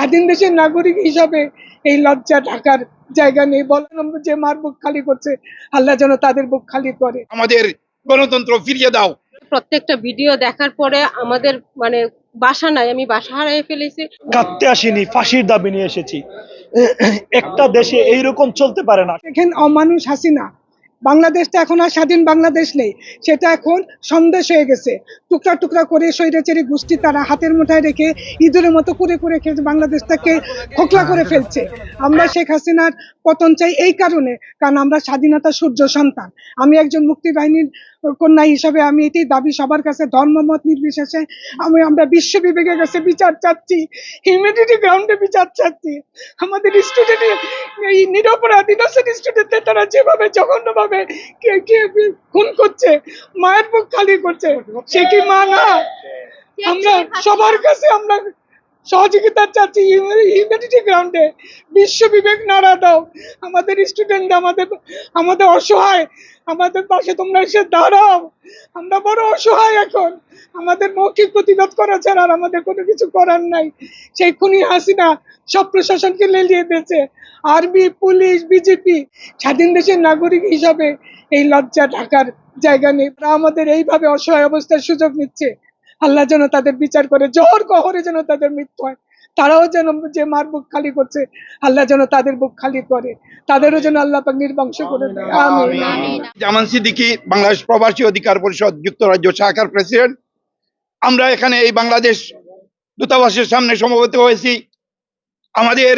স্বাধীন দেশের নাগরিক হিসাবে এই লজ্জা ঢাকার জায়গা নেই। বলেন যে মার বুক খালি করছে আল্লাহ যেন তাদের বুক খালি করে। আমাদের গণতন্ত্র ফিরিয়ে দাও। প্রত্যেকটা ভিডিও দেখার পরে আমাদের মানে বাসা নাই আমি বাসা হারিয়ে ফেলেছি। কাঁদতে আসিনি ফাঁসির দাবি নিয়ে এসেছি। একটা দেশে এইরকম চলতে পারে না। দেখেন অমানুষ হাসিনা বাংলাদেশটা এখন আর স্বাধীন বাংলাদেশ নেই। সেটা এখন সন্দেশ হয়ে গেছে। টুকরা টুকরা করে স্বৈরাচারী গোষ্ঠী তারা হাতের মুঠায় রেখে ইঁদুরের মতো করে করে বাংলাদেশটাকে খোকলা করে ফেলছে। আমরা শেখ হাসিনার পতন চাই এই কারণে, কারণ আমরা স্বাধীনতা সূর্য সন্তান। আমি একজন মুক্তি বাহিনীর কন্যা হিসাবে আমি এটাই দাবি সবার কাছে ধর্মমত নির্বিশেষে আমি আমরা বিশ্ব বিবেকের কাছে বিচার চাচ্ছি হিউম্যানিটি গ্রাউন্ডে বিচার চাচ্ছি আমাদের স্টুডেন্ট এই নিরপরাধ ইনোসেন্ট স্টুডেন্টদের তারা যেভাবে জঘন্যভাবে কে কে খুন করছে মায়ের বুক খালি করছে সে কি মা না আমরা সবার কাছে আমরা সহযোগিতা চাচ্ছি হিউম্যানিটি গ্রাউন্ডে। বিশ্ব বিবেক নাড়া দাও। আমাদের স্টুডেন্ট আমাদের আমাদের অসহায়, আমাদের পাশে তোমরা এসে দাঁড়াও। আমরা বড় অসহায় এখন। আমাদের মৌখিক প্রতিবাদ করা ছাড়া আর আমাদের কোনো কিছু করার নাই। সেই খুনি হাসিনা সব প্রশাসনকে লেলিয়ে দিয়েছে। আর্মি, পুলিশ বিজেপি স্বাধীন দেশের নাগরিক হিসাবে এই লজ্জা ঢাকার জায়গা নেই। আমাদের এইভাবে অসহায় অবস্থার সুযোগ নিচ্ছে। আল্লাহ যেন তাদের বিচার করে জোহর কহরে যেন তাদের মৃত্যু হয়। তারাও যেন যে মার বুক খালি করছে আল্লাহ যেন তাদের বুক খালি করে। তাদেরও যেন আল্লাহ পাক নির্বংশ করে জামান সিদ্দিকী বাংলাদেশ প্রবাসী অধিকার পরিষদ যুক্তরাজ্য শাখার প্রেসিডেন্ট। আমরা এখানে এই বাংলাদেশ দূতাবাসের সামনে সমবেত হয়েছি। আমাদের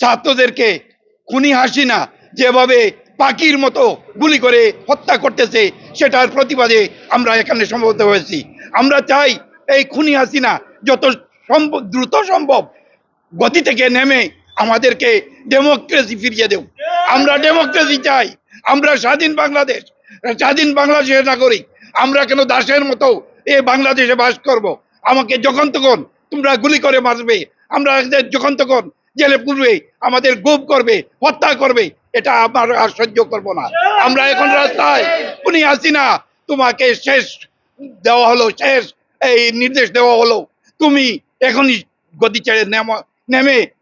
ছাত্রদেরকে খুনি হাসিনা যেভাবে পাখির মতো গুলি করে হত্যা করতেছে সেটার প্রতিবাদে আমরা এখানে সমবেত হয়েছি। আমরা চাই এই খুনি হাসিনা যত সম্ভব দ্রুত সম্ভব গতি থেকে নেমে আমাদেরকে ডেমোক্রেসি ফিরিয়ে দেব আমরা ডেমোক্রেসি চাই। আমরা স্বাধীন বাংলাদেশ, স্বাধীন বাংলাদেশের নাগরিক। আমরা কেন দাসের মতো এ বাংলাদেশে বাস করব? আমাকে যখন তখন তোমরা গুলি করে মারবে। আমরা যখন তখন জেলে পুরবে আমাদের গুপ করবে, হত্যা করবে, এটা আমার আর সহ্য করব না। আমরা এখন রাস্তায়। উনি আসি না তোমাকে শেষ দেওয়া হলো শেষ এই নির্দেশ দেওয়া হলো। তুমি এখনই গতি ছেড়ে নেমা-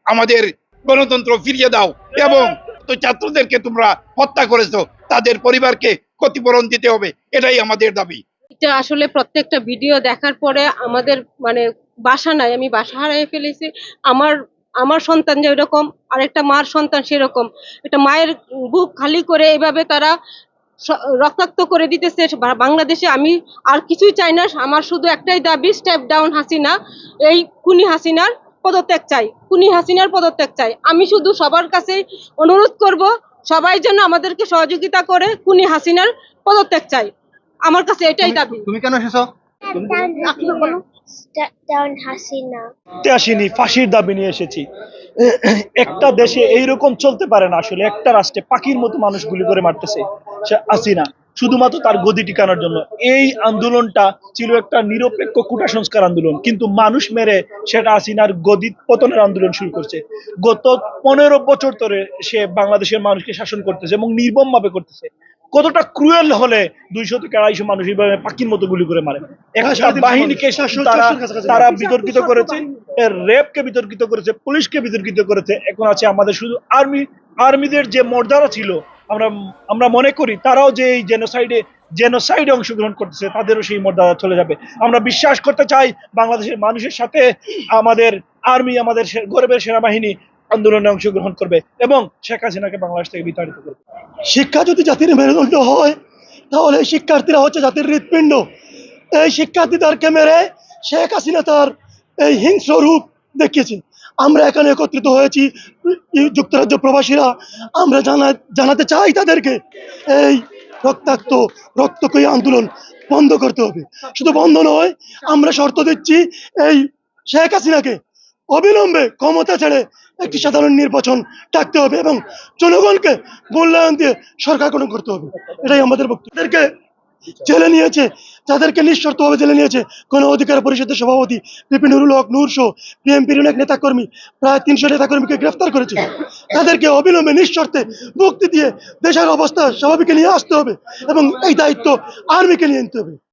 আমাদের গণতন্ত্র ফিরিয়ে দাও এবং ছাত্রদেরকে তোমরা হত্যা করেছ, তাদের পরিবারকে ক্ষতিপূরণ দিতে হবে, এটাই আমাদের দাবি। এটা আসলে প্রত্যেকটা ভিডিও দেখার পরে আমাদের মানে বাসা নাই, আমি বাসা হারিয়ে ফেলেছি। আমার আমার সন্তান যে এরকম আরেকটা মার সন্তান সেরকম। একটা মায়ের বুক খালি করে এভাবে তারা রক্তাক্ত করে দিতেছে বাংলাদেশে আমি আর কিছুই চাই না আমার শুধু একটাই দাবি স্টেপ ডাউন হাসিনা এই খুনি হাসিনার পদত্যাগ চাই খুনি হাসিনার পদত্যাগ চাই আমি শুধু সবার কাছে অনুরোধ করব সবাই যেন আমাদেরকে সহযোগিতা করে খুনি হাসিনার পদত্যাগ চাই আমার কাছে এটাই দাবি তুমি কেন এসেছ ফাঁসির দাবি নিয়ে এসেছি। একটা দেশে এইরকম চলতে পারে না আসলে, একটা রাষ্ট্রে পাখির মতো মানুষ গুলি করে মারতেছে, সে আসিনা শুধুমাত্র তার গদি টিকানোর জন্য। এই আন্দোলনটা ছিল একটা নিরপেক্ষ কুটা সংস্কার আন্দোলন, কিন্তু মানুষ মেরে সেটা আসিনার গদি পতনের আন্দোলন শুরু করছে। গত পনেরো বছর ধরে সে বাংলাদেশের মানুষকে শাসন করতেছে এবং নির্মম ভাবে করতেছে। কতটা ক্রুয়েল হলে দুইশো থেকে আড়াইশো মানুষ এইভাবে পাখির মতো গুলি করে মারে? একটা বাহিনীকে তারা তারা বিতর্কিত করেছে রেপকে বিতর্কিত করেছে পুলিশকে বিতর্কিত করেছে। এখন আছে আমাদের শুধু আর্মি আর্মিদের যে মর্যাদা ছিল আমরা আমরা মনে করি তারাও যে এই জেনোসাইডে জেনোসাইডে অংশগ্রহণ করতেছে তাদেরও সেই মর্যাদা চলে যাবে। আমরা বিশ্বাস করতে চাই বাংলাদেশের মানুষের সাথে আমাদের আর্মি আমাদের গর্বের সেনাবাহিনী আন্দোলনে অংশগ্রহণ করবে এবং শেখ হাসিনাকে বাংলাদেশ থেকে বিতাড়িত করবে। শিক্ষা যদি জাতির মেরুদণ্ড হয়, তাহলে শিক্ষার্থীরা হচ্ছে জাতির হৃৎপিণ্ড। এই শিক্ষার্থীদেরকে মেরে শেখ হাসিনা তার এই হিংস্র রূপ দেখিয়েছে আমরা এখানে একত্রিত হয়েছি যুক্তরাজ্য প্রবাসীরা। আমরা জানা জানাতে চাই তাদেরকে এই রক্তাক্ত রক্তকয়ী আন্দোলন বন্ধ করতে হবে। শুধু বন্ধ নয়, আমরা শর্ত দিচ্ছি এই শেখ হাসিনাকে অবিলম্বে ক্ষমতা ছেড়ে একটি সাধারণ নির্বাচন ডাকতে হবে এবং জনগণকে মূল্যায়ন দিয়ে সরকার গঠন করতে হবে। এটাই আমাদের বক্তব্যদেরকে জেলে নিয়েছে যাদেরকে নিঃশর্তভাবে জেলে নিয়েছে গণ অধিকার পরিষদের সভাপতি বিপিন নুরুল হক, নূর সহ অনেক নেতাকর্মী, প্রায় তিনশো নেতাকর্মীকে গ্রেফতার করেছে। তাদেরকে অবিলম্বে নিঃশর্তে মুক্তি দিয়ে দেশের অবস্থা স্বাভাবিকে নিয়ে আসতে হবে এবং এই দায়িত্ব আর্মিকে নিয়ে নিতে হবে।